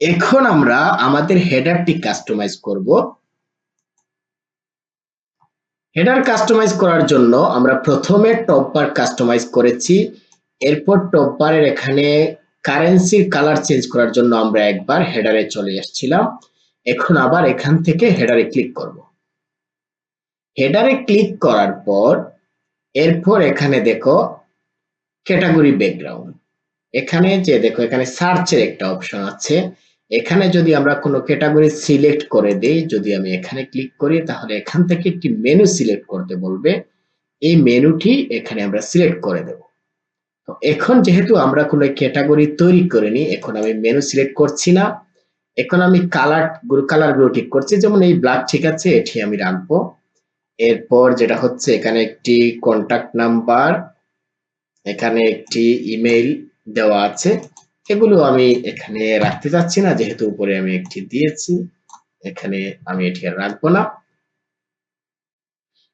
এখন আমরা আমাদের হেডারটি কাস্টমাইজ করব। হেডার কাস্টমাইজ করার জন্য আমরা প্রথমে টপ বার কাস্টমাইজ করেছি। এরপর টপ বারের এখানে কারেন্সির কালার চেঞ্জ করার জন্য আমরা একবার হেডারে চলে এসেছিলাম এখন আবার এখান থেকে হেডারে ক্লিক করব। হেডারে ক্লিক করার পর এরপর এখানে দেখো ক্যাটাগরি ব্যাকগ্রাউন্ড এখানে যে দেখো, এখানে সার্চের একটা অপশন আছে। এখানে যদি আমরা কোনো ক্যাটাগরি সিলেক্ট করে দেই, যদি আমি এখানে ক্লিক করি, তাহলে এখান থেকে একটি মেনু সিলেক্ট করতে বলবে। এই মেনুটি এখানে আমরা সিলেক্ট করে দেব। তো এখন যেহেতু আমরা কোনো ক্যাটাগরি তৈরি করিনি, এখন আমি মেনু সিলেক্ট করছি না। এখন আমি কালার কালারগুলো ঠিক করছি। যেমন এই ব্ল্যাক ঠিক আছে, এটি আমি রাখব। এরপর যেটা হচ্ছে, এখানে একটি কন্টাক্ট নাম্বার এখানে একটি ইমেইল দেওয়া আছে। এগুলো আমি এখানে রাখতে চাচ্ছি না, যেহেতু উপরে আমি একটি দিয়েছি। এখানে আমি এটি আর রাখব না।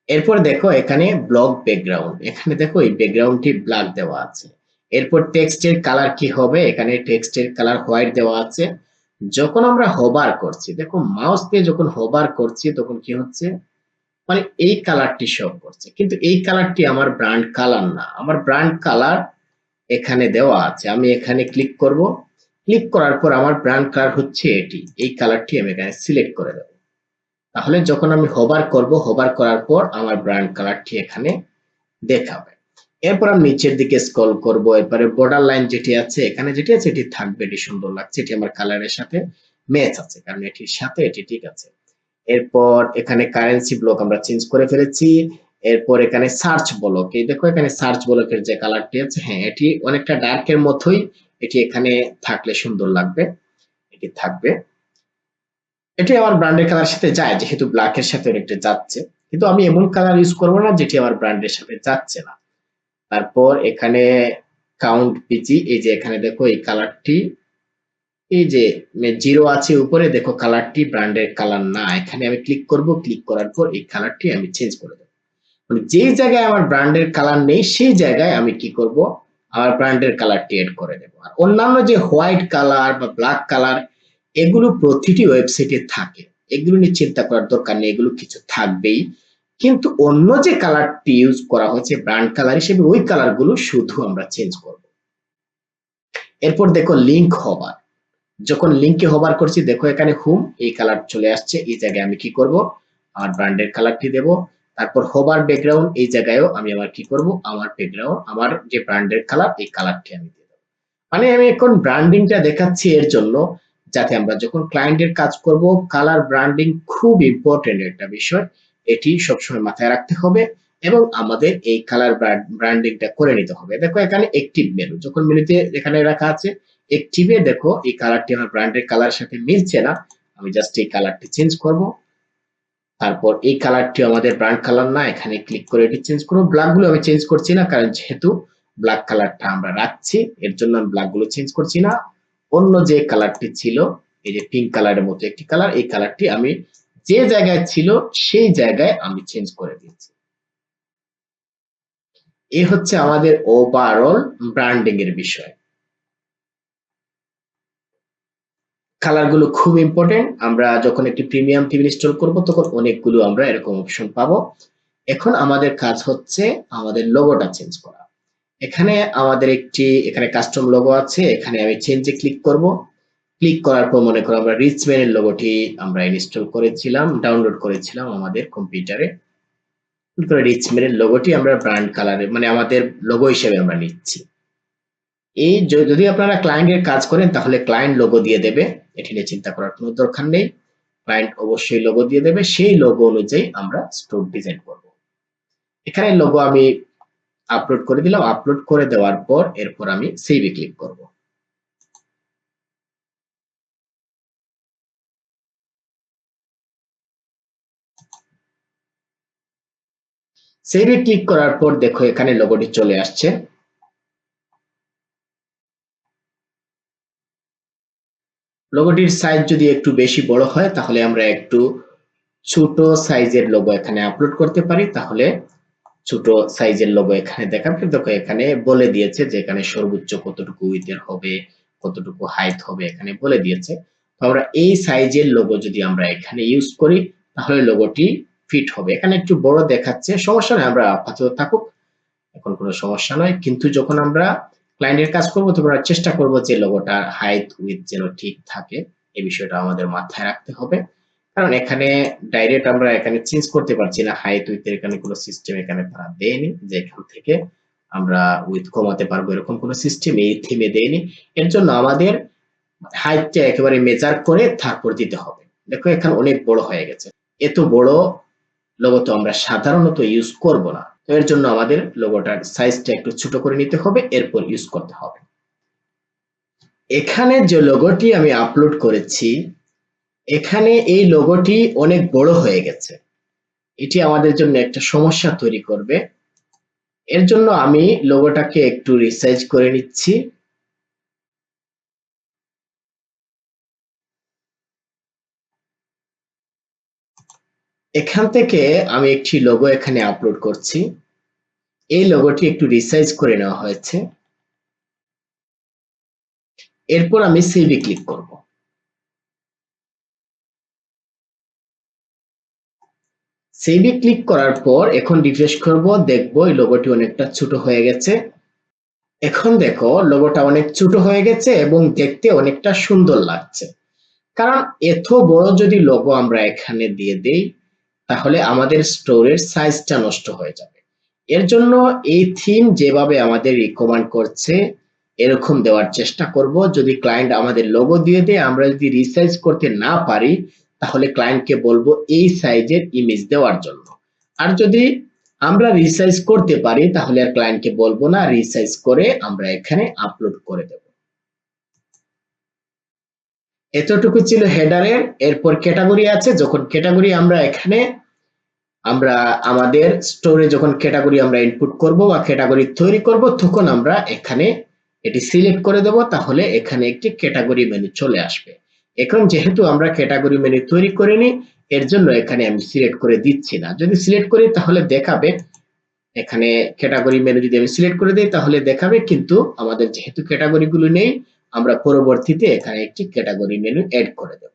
এরপর দেখো এখানে ব্লক ব্যাকগ্রাউন্ড এখানে দেখো এই ব্যাকগ্রাউন্ডটি ব্ল্যাক দেওয়া আছে। এরপর টেক্সটের কালার কি হবে? এখানে টেক্সটের কালার হোয়াইট দেওয়া আছে। যখন আমরা হোবার করছি, দেখো মাউস দিয়ে যখন হোবার করছি, তখন কি হচ্ছে? মানে এই কালারটি শো করছে। কিন্তু এই কালারটি আমার ব্র্যান্ড কালার না। আমার ব্র্যান্ড কালার এখানে দেওয়া আছে। আমি এখানে ক্লিক করব। ক্লিক করার পর আমার ব্র্যান্ড কালার হচ্ছে এটি। এই কালারটি আমি এখানে সিলেক্ট করে দেব। তাহলে যখন আমি হোবার করব হোবার করার পর আমার ব্র্যান্ড কালারটি এখানে দেখাবে। এরপর আমি নিচের দিকে স্ক্রল করব। এরপরে বর্ডার লাইন যেটি আছে, এখানে যেটি আছে, এটি থাকবে, এটি সুন্দর লাগছে, এটি আমার কালারের সাথে ম্যাচ আছে, কারণ এটির সাথে এটি ঠিক আছে। এরপর এখানে কারেন্সি ব্লক আমরা চেঞ্জ করে ফেলেছি। এরপর এখানে সার্চ ব্লক এই দেখো এখানে সার্চ ব্লকের যে কালারটি আছে হ্যাঁ এটি অনেকটা ডার্কের মতোই, এটি এখানে থাকলে সুন্দর লাগবে, এটি থাকবে। এটি আমার ব্র্যান্ডের কালার সাথে যায়, যেহেতু ব্ল্যাকের সাথে অনেকটা যাচ্ছে, কিন্তু আমি এমন কালার ইউজ করব না, যেটি আমার ব্র্যান্ডের সাথে যাচ্ছে না। তারপর এখানে কাউন্ট পিজি এই যে এখানে দেখো এই কালারটি এই যে জিরো আছে উপরে, দেখো কালারটি ব্র্যান্ডের কালার না, এখানে আমি ক্লিক করব ক্লিক করার পর এই কালারটি আমি চেঞ্জ করে দেবো। মানে যেই জায়গায় আমার ব্র্যান্ডের কালার নেই, সেই জায়গায় আমি কি করব? আমার ব্র্যান্ডের কালারটি এড করে দেব। আর অন্যান্য যে হোয়াইট কালার বা ব্ল্যাক কালার এগুলো প্রতিটি ওয়েবসাইটে থাকে। এগুলো নিয়ে চিন্তা করার দরকার নেই, এগুলো কিছু থাকবেই। কিন্তু অন্য যে কালারটি ইউজ করা হচ্ছে ব্র্যান্ড কালার হিসেবে, ওই কালারগুলো শুধু আমরা চেঞ্জ করব। এরপর দেখো লিংক হবার যখন লিংকে হবার করছি, দেখো এখানে হুম, এই কালার চলে আসছে, এই জায়গায় আমি কি করব? আমার ব্র্যান্ডের কালারটি দেব। তারপর হোবার ব্যাকগ্রাউন্ড এই জায়গায়ও আমি আবার কি করব? আমার ব্যাকগ্রাউন্ড আমার যে ব্র্যান্ডের কালার এই কালারটি আমি দিয়ে দেবো। মানে আমি এখন ব্র্যান্ডিংটা দেখাচ্ছি এর জন্য, যাতে আমরা যখন ক্লায়েন্টের কাজ করব কালার ব্র্যান্ডিং খুব ইম্পর্টেন্ট একটা বিষয়। এটি সবসময় মাথায় রাখতে হবে এবং আমাদের এই কালার ব্র্যান্ডিংটা করে নিতে হবে। দেখো এখানে একটিভ মেনু যখন মেনুতে এখানে রাখা আছে একটিভে দেখো এই কালারটি আমার ব্র্যান্ডের কালার সাথে মিলছে না। আমি জাস্ট এই কালারটি চেঞ্জ করব। তারপর এই কালারটি আমাদের ব্র্যান্ড কালার না, এখানে ক্লিক করে এটি চেঞ্জ করব ব্ল্যাকগুলো আমি চেঞ্জ করছি না, কারণ যেহেতু ব্ল্যাক কালারটা আমরা রাখছি, এর জন্য আমি ব্ল্যাকগুলো চেঞ্জ করছি না। অন্য যে কালারটি ছিল, এই যে পিঙ্ক কালারের মতো একটি কালার এই কালারটি আমি যে জায়গায় ছিল, সেই জায়গায় আমি চেঞ্জ করে দিয়েছি। এই হচ্ছে আমাদের ওভারঅল ব্র্যান্ডিং এর বিষয়। কালারগুলো খুব ইম্পর্টেন্ট আমরা যখন একটি প্রিমিয়াম থিম ইনস্টল করব, তখন অনেকগুলো আমরা এরকম অপশন পাবো। এখন আমাদের কাজ হচ্ছে আমাদের লোগোটা চেঞ্জ করা। এখানে আমাদের একটি, এখানে কাস্টম লোগো আছে, এখানে আমি চেঞ্জে ক্লিক করব। ক্লিক করার পর মনে করো আমরা রিচম্যানের লোগোটি আমরা ইনস্টল করেছিলাম ডাউনলোড করেছিলাম আমাদের কম্পিউটারে রিচম্যানের লোগোটি আমরা ব্র্যান্ড কালারে মানে আমাদের লোগো হিসেবে আমরা নিচ্ছি। এই যদি আপনারা ক্লায়েন্টের কাজ করেন, তাহলে ক্লায়েন্ট লোগো দিয়ে দেবে। এটি নিয়ে চিন্তা করার কোনো দরকার নেই। ক্লায়েন্ট অবশ্যই লোগো দিয়ে দেবে। সেই লোগো অনুযায়ী আমরা স্টোর ডিজাইন করব। এখানে লোগো আমি আপলোড করে দিলাম। আপলোড করে দেওয়ার পর এরপর আমি সেভে ক্লিক করব। সেভে ক্লিক করার পর দেখো এখানে লোগোটি চলে আসছে। লোগোটির সাইজ যদি একটু বেশি বড় হয়, তাহলে আমরা একটু ছোট সাইজের লোগো এখানে আপলোড করতে পারি। তাহলে ছোট সাইজের লোগো এখানে দেখাবে। দেখো, এখানে বলে দিয়েছে যে এখানে সর্বোচ্চ কতটুকু উইথের হবে, কতটুকু হাইট হবে এখানে বলে দিয়েছে। তো আমরা এই সাইজের লোগো যদি আমরা এখানে ইউজ করি, তাহলে লোগোটি ফিট হবে। এখানে একটু বড় দেখাচ্ছে, সমস্যা নয় আমরা আপাতত থাকুক, এখন কোনো সমস্যা নয়। কিন্তু যখন আমরা ক্লায়েন্টের কাজ করব তখন আমরা চেষ্টা করব যে লোগোটা হাইট উইথ যেন ঠিক থাকে। এই বিষয়টা আমাদের মাথায় রাখতে হবে। কারণ এখানে ডাইরেক্ট আমরা এখানে চেঞ্জ করতে পারছি না। হাইট উইথ এখানে কোনো সিস্টেম এখানে তারা দেয়নি, যে এখান থেকে আমরা উইথ কমাতে পারব এরকম কোনো সিস্টেম এই থিমে দেয়নি। এর জন্য আমাদের হাইটটা একেবারে মেজার করে তারপর দিতে হবে। দেখো, এখানে অনেক বড় হয়ে গেছে। এত বড় লোগো তো আমরা সাধারণত ইউজ করব না। তো এর জন্য আমাদের লোগোটার সাইজটা একটু ছোট করে নিতে হবে, এরপর ইউজ করতে হবে। এখানে যে লোগোটি আমি আপলোড করেছি, এখানে এই লোগোটি অনেক বড় হয়ে গেছে। এটি আমাদের জন্য একটা সমস্যা তৈরি করবে। এর জন্য আমি লোগোটাকে একটু রিসাইজ করে নিচ্ছি। এখান থেকে আমি একটি লোগো এখানে আপলোড করছি। এই লোগোটি একটু রিসাইজ করে নেওয়া হয়েছে। এরপর আমি সেভে ক্লিক করব। সেভে ক্লিক করার পর এখন রিফ্রেশ করব, দেখব এই লোগোটি অনেকটা ছোট হয়ে গেছে। এখন দেখো লোগোটা অনেক ছোট হয়ে গেছে এবং দেখতে অনেকটা সুন্দর লাগছে। কারণ এত বড় যদি লোগো আমরা এখানে দিয়ে দেই তাহলে আমাদের স্টোরের সাইজটা নষ্ট হয়ে যাবে। এর জন্য এই থিম যেভাবে আমাদের রিকমেন্ড করছে, এরকম দেওয়ার চেষ্টা করব। যদি ক্লায়েন্ট আমাদের লোগো দিয়ে দেয়, আমরা যদি রিসাইজ করতে না পারি, তাহলে ক্লায়েন্টকে বলব এই সাইজের ইমেজ দেওয়ার জন্য। আর যদি আমরা রিসাইজ করতে পারি, তাহলে আর ক্লায়েন্টকে বলব না রিসাইজ করে আমরা এখানে আপলোড করে দেব। এতটুকু ছিল হেডারের এরপর ক্যাটাগরি আছে, যখন ক্যাটাগরি আমরা এখানে, আমরা আমাদের স্টোরে যখন ক্যাটাগরি আমরা ইনপুট করব বা ক্যাটাগরি তৈরি করব, তখন আমরা এখানে এটি সিলেক্ট করে দেব, তাহলে এখানে একটি ক্যাটাগরি মেনু চলে আসবে। এখন যেহেতু আমরা ক্যাটাগরি মেনু তৈরি করিনি, এর জন্য এখানে আমি সিলেক্ট করে দিচ্ছি না। যদি সিলেক্ট করি, তাহলে দেখাবে, এখানে ক্যাটাগরি মেনু যদি আমি সিলেক্ট করে দিই, তাহলে দেখাবে, কিন্তু আমাদের যেহেতু ক্যাটাগরিগুলো নেই আমরা পরবর্তীতে এখানে একটি ক্যাটাগরি মেনু এড করে দেব।